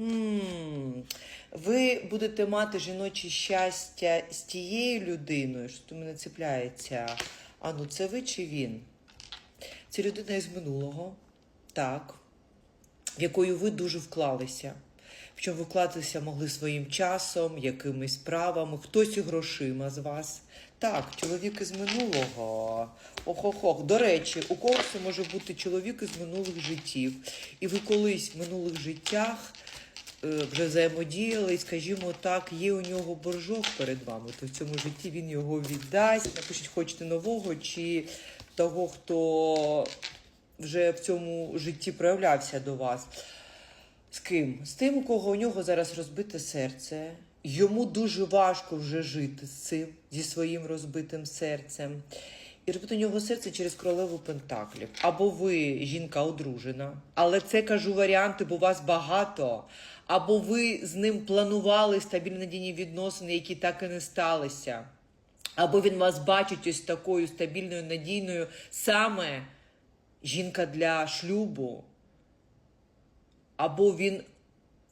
М, Ви будете мати жіноче щастя з тією людиною, що до мене цепляється. А ну це ви чи він? Це людина із минулого, так, в якою ви дуже вклалися. Причому ви вкладатися могли своїм часом, якимись справами, хтось і грошима з вас. Так, чоловік із минулого. Ох-ох-ох. До речі, у когось може бути чоловік із минулих життів. І ви колись в минулих життях вже взаємодіяли, і, скажімо так, є у нього боржок перед вами, то в цьому житті він його віддасть. Напишіть, хочете нового чи того, хто вже в цьому житті проявлявся до вас. З ким? З тим, у кого у нього зараз розбите серце. Йому дуже важко вже жити з цим, зі своїм розбитим серцем. І розбите у нього серце через королеву Пентаклів. Або ви жінка одружена, але це кажу варіанти, бо вас багато. Або ви з ним планували стабільні надійні відносини, які так і не сталися. Або він вас бачить ось такою стабільною, надійною, саме жінка для шлюбу або він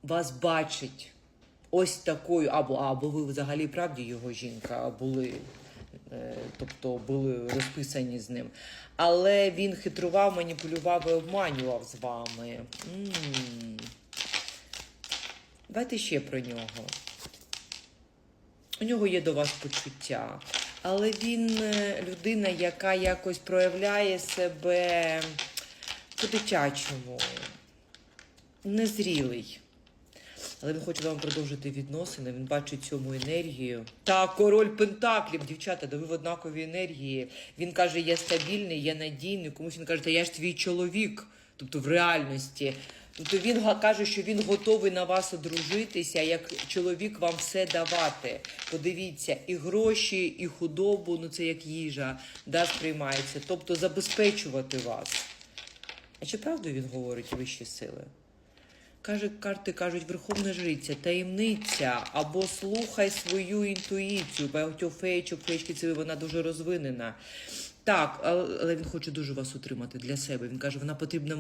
вас бачить ось такою, або, або ви взагалі правді його жінка були, тобто були розписані з ним. Але він хитрував, маніпулював і обманював з вами. Давайте ще про нього. У нього є до вас почуття, але він е, людина, яка якось проявляє себе по-дитячому, незрілий. Але він хоче з вами продовжити відносини, він бачить цьому енергію. Та король Пентаклів, дівчата, да ви в однаковій енергії. Він каже, я стабільний, я надійний. Комусь він каже, та я ж твій чоловік, тобто в реальності. Тобто він каже, що він готовий на вас одружитися, як чоловік вам все давати. Подивіться, і гроші, і худобу, ну це як їжа, да, сприймається. Тобто забезпечувати вас. А чи правду він говорить вищі сили? Каже, карти кажуть, верховна жриця, таємниця, або слухай свою інтуїцію. Багатьох феєчок, феєчки це вона дуже розвинена. Так, але він хоче дуже вас утримати для себе. Він каже, вона потрібна